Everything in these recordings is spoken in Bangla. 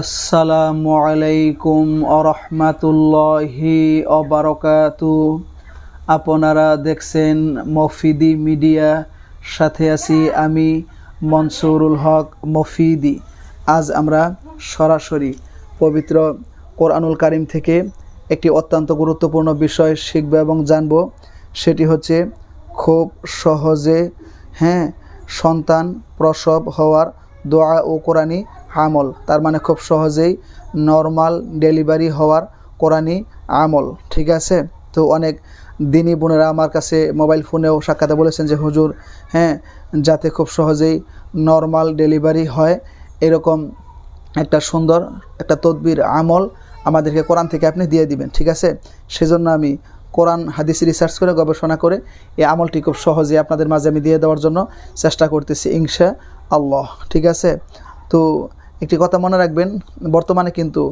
আসসালামু আলাইকুম আরহামাতুল্লাহি অবারকাতু আপনারা দেখছেন মফিদি মিডিয়া, সাথে আছি আমি মনসুরুল হক মফিদি। আজ আমরা সরাসরি পবিত্র কোরআনুল কারিম থেকে একটি অত্যন্ত গুরুত্বপূর্ণ বিষয় শিখব এবং জানব, সেটি হচ্ছে খুব সহজে হ্যাঁ সন্তান প্রসব হওয়ার দোয়া ও কোরআনী আমল, তার মানে খুব সহজেই নর্মাল ডেলিভারি হওয়ার কোরআনী আমল, ঠিক আছে? তো অনেক দিনই বোনেরা আমার কাছে মোবাইল ফোনেও সাক্ষাতে বলেছেন যে, হুজুর হ্যাঁ যাতে খুব সহজেই নর্মাল ডেলিভারি হয়, এরকম একটা সুন্দর একটা তদবির, আমল আমাদেরকে কোরআন থেকে আপনি দিয়ে দিবেন, ঠিক আছে? সেজন্য আমি কোরআন, হাদিস রিসার্চ করে, গবেষণা করে এই আমলটি খুব সহজে আপনাদের মাঝে আমি দিয়ে দেওয়ার জন্য চেষ্টা করতেছি ইনশা আল্লাহ ঠিক আছে? তো একটি কথা মনে রাখবেন, বর্তমানে কিন্তু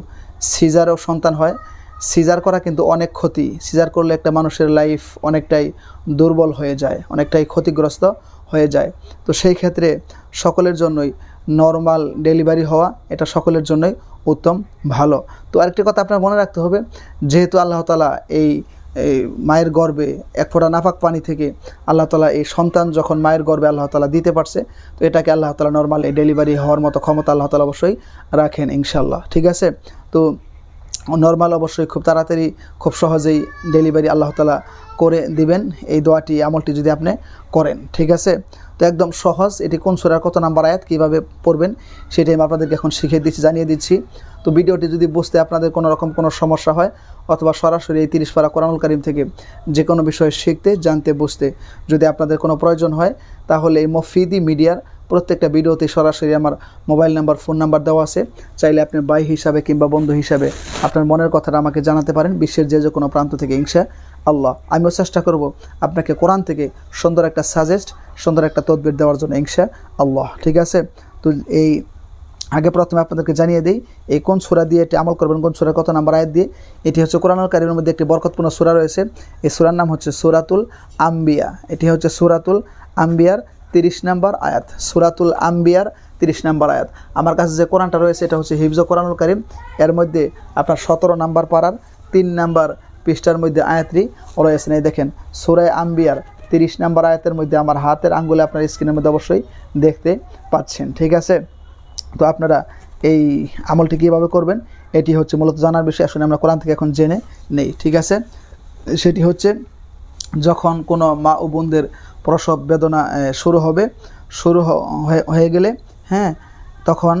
সিজারও সন্তান হয়। সিজার করা কিন্তু অনেক ক্ষতি। সিজার করলে একটা মানুষের লাইফ অনেকটাই দুর্বল হয়ে যায়, অনেকটাই ক্ষতিগ্রস্ত হয়ে যায়। তো সেই ক্ষেত্রে সকলের জন্যই নর্মাল ডেলিভারি হওয়া, এটা সকলের জন্যই উত্তম, ভালো। তো আরেকটি কথা আপনার মনে রাখতে হবে, যেহেতু আল্লাহ তালা এই এই মায়ের গর্বে এক ফোঁটা নাফাক পানি থেকে আল্লাহ তালা এই সন্তান যখন মায়ের গর্বে আল্লাহ তালা দিতে পারছে, তো এটাকে আল্লাহ তালা নর্মাল ডেলিভারি হওয়ার মতো ক্ষমতা আল্লাহ তালা অবশ্যই রাখেন ইনশাল্লাহ ঠিক আছে? তো নর্মাল অবশ্যই খুব তাড়াতাড়ি, খুব সহজেই ডেলিভারি আল্লাহ তালা করে দিবেন। এই দোয়াটি আমলটি যদি আপনি করেন, ঠিক আছে? তো একদম সহজ, এটি কোন সুরার কত নাম্বার আয়াত, কীভাবে পড়বেন সেটাই আমি আপনাদেরকে এখন শিখিয়ে দিচ্ছি, জানিয়ে দিচ্ছি। তো ভিডিওটি যদি বুঝতে আপনাদের কোনো রকম কোনো সমস্যা হয়, অথবা সরাসরি এই তিরিশ পারা কোরআনুল কারিম থেকে যে কোনো বিষয় শিখতে, জানতে, বুঝতে যদি আপনাদের কোনো প্রয়োজন হয়, তাহলে এই মফিদি মিডিয়ার প্রত্যেকটা ভিডিওতে সরাসরি আমার মোবাইল নাম্বার, ফোন নাম্বার দেওয়া আছে। চাইলে আপনি ভাই হিসাবে কিংবা বন্ধু হিসাবে আপনার মনের কথাটা আমাকে জানাতে পারেন, বিশ্বের যে যে কোনো প্রান্ত থেকে, ইনশা আল্লাহ। আমিও চেষ্টা করব আপনাকে কোরআন থেকে সুন্দর একটা সাজেস্ট সুন্দর একটা তদবির দেওয়ার জন্য, ইনশা আল্লাহ। ঠিক আছে? তো এই, আগে প্রথমে আপনাদেরকে জানিয়ে দিই, এই কোন সুরা দিয়ে এটি আমল করবেন, কোন সুরার কত নাম্বার আয়াত দিয়ে, এটি হচ্ছে কোরআনুল কারিমের মধ্যে একটি বরকতপূর্ণ সুরা রয়েছে। এই সুরার নাম হচ্ছে সুরাতুল আম্বিয়া। এটি হচ্ছে সুরাতুল আম্বিয়ার তিরিশ নাম্বার আয়াত, সুরাতুল আম্বিয়ার তিরিশ নাম্বার আয়াত। আমার কাছে যে কোরআনটা রয়েছে, এটা হচ্ছে হিফজ কোরআনুল কারিম। এর মধ্যে আপনার সতেরো নাম্বার পাড়ার তিন নাম্বার পৃষ্ঠার মধ্যে আয়াতটি রয়েছে। এই দেখেন, সুরায় আম্বিয়ার তিরিশ নাম্বার আয়াতের মধ্যে আমার হাতের আঙ্গুলে আপনার স্ক্রিনের মধ্যে অবশ্যই দেখতে পাচ্ছেন, ঠিক আছে? তো আপনারা এই আমলটি কীভাবে করবেন, এটি হচ্ছে মূলত জানার বিষয়। আসলে আমরা কোরআন থেকে এখন জেনে নেই, ঠিক আছে? সেটি হচ্ছে, যখন কোনো মা ও বোনদের প্রসব বেদনা শুরু হবে। শুরু হয়ে- গেলে হ্যাঁ তখন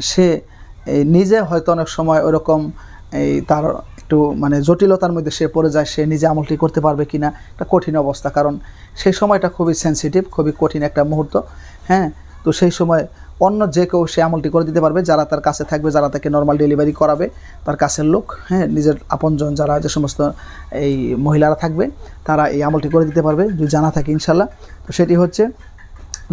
সে নিজে হয়তো অনেক সময় ওরকম এই তার একটু মানে জটিলতার মধ্যে সে পড়ে যায়, সে নিজে আমলটি করতে পারবে কিনা, একটা কঠিন অবস্থা। কারণ সেই সময়টা খুবই সেন্সিটিভ খুবই কঠিন একটা মুহূর্ত হ্যাঁ তো সেই সময় অন্য যে কেউ সে আমলটি করে দিতে পারবে, যারা তার কাছে থাকবে, যারা তাকে নর্মাল ডেলিভারি করাবে, তার কাছের লোক হ্যাঁ নিজের আপনজন যারা যে সমস্ত এই মহিলারা থাকবে, তারা এই আমলটি করে দিতে পারবে, যদি জানা থাকে ইনশাল্লাহ। তো সেটি হচ্ছে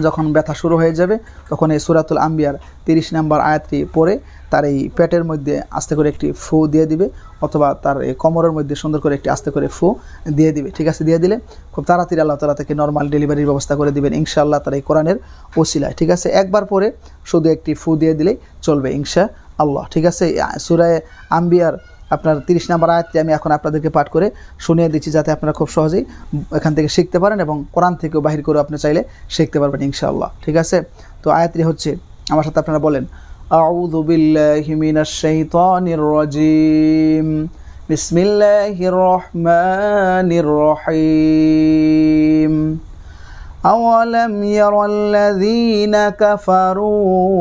যখন ব্যথা শুরু হয়ে যাবে, তখন এই সুরাতুল আম্বিয়ার তিরিশ নাম্বার আয়াতটি পড়ে তার এই পেটের মধ্যে আস্তে করে একটি ফু দিয়ে দিবে অথবা তার এই কোমরের মধ্যে সুন্দর করে একটি আস্তে করে ফু দিয়ে দিবে। ঠিক আছে? দিয়ে দিলে খুব তাড়াতাড়ি আল্লাহ তালা তাকে নর্মাল ডেলিভারির ব্যবস্থা করে দিবেন। ইনশাআল্লাহ তার এই কোরআনের ওসিলায়। ঠিক আছে? একবার পরে শুধু একটি ফু দিয়ে দিলেই চলবে ইনশা আল্লাহ ঠিক আছে? সুরায় আম্বিয়ার আপনার তিরিশ নাম্বার আয়াতটি আমি এখন আপনাদেরকে পাঠ করে শুনিয়ে দিচ্ছি যাতে আপনারা খুব সহজেই এখান থেকে শিখতে পারেন এবং কোরআন থেকেও বাহির করে আপনি চাইলে শিখতে পারবেন ইনশাআল্লাহ ঠিক আছে তো আয়াতটি হচ্ছে আমার সাথে আপনারা বলেন أعوذ بالله من الشيطان الرجيم بسم الله الرحمن الرحيم أولم ير الذين كفروا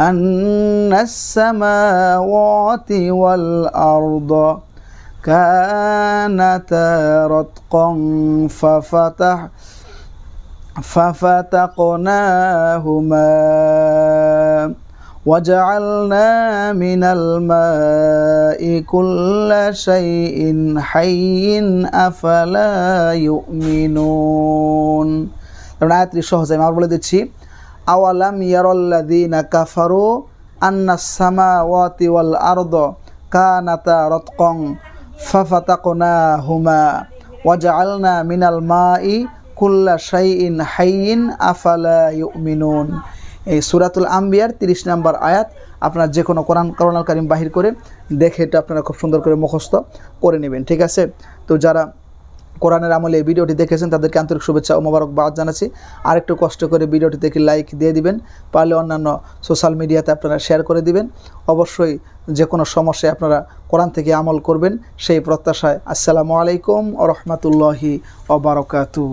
أن السماوات والأرض كانتا رتقا ففتح ففتقناهما وجعلنا من الماء كل شيء حي أفلا يؤمنون কারণ আয়াতটি সহজে আমি আবার বলে দিচ্ছি আওয়ালাম ইয়ারাল্লাযীনা কাফারু আন্না সামাওয়াতি ওয়াল আরদ কানাতা রতকং ফাফাতাকনাহুমা ওয়াজআলনা মিনাল মাই কুল্লা শাইইন হাইয়িন আফালা ইউমিনুন। এই সুরাতুল আম্বিয়ার তিরিশ নাম্বার আয়াত আপনার যে কোনো কোরআন করোনাল কারিম বাহির করে দেখে এটা আপনারা খুব সুন্দর করে মুখস্থ করে নেবেন, ঠিক আছে? তো যারা কোরআনের আমলে এই ভিডিওটি দেখেছেন, তাদেরকে আন্তরিক শুভেচ্ছা ও মোবারকবাদ জানাচ্ছি। আর একটু কষ্ট করে ভিডিওটি দেখে লাইক দিয়ে দিবেন, পারলে অন্যান্য সোশ্যাল মিডিয়াতে আপনারা শেয়ার করে দিবেন। অবশ্যই যে কোনো সমস্যায় আপনারা কোরআন থেকে আমল করবেন, সেই প্রত্যাশায়। আসসালামু আলাইকুম ও রহমতুল্লাহি ওবরকাতু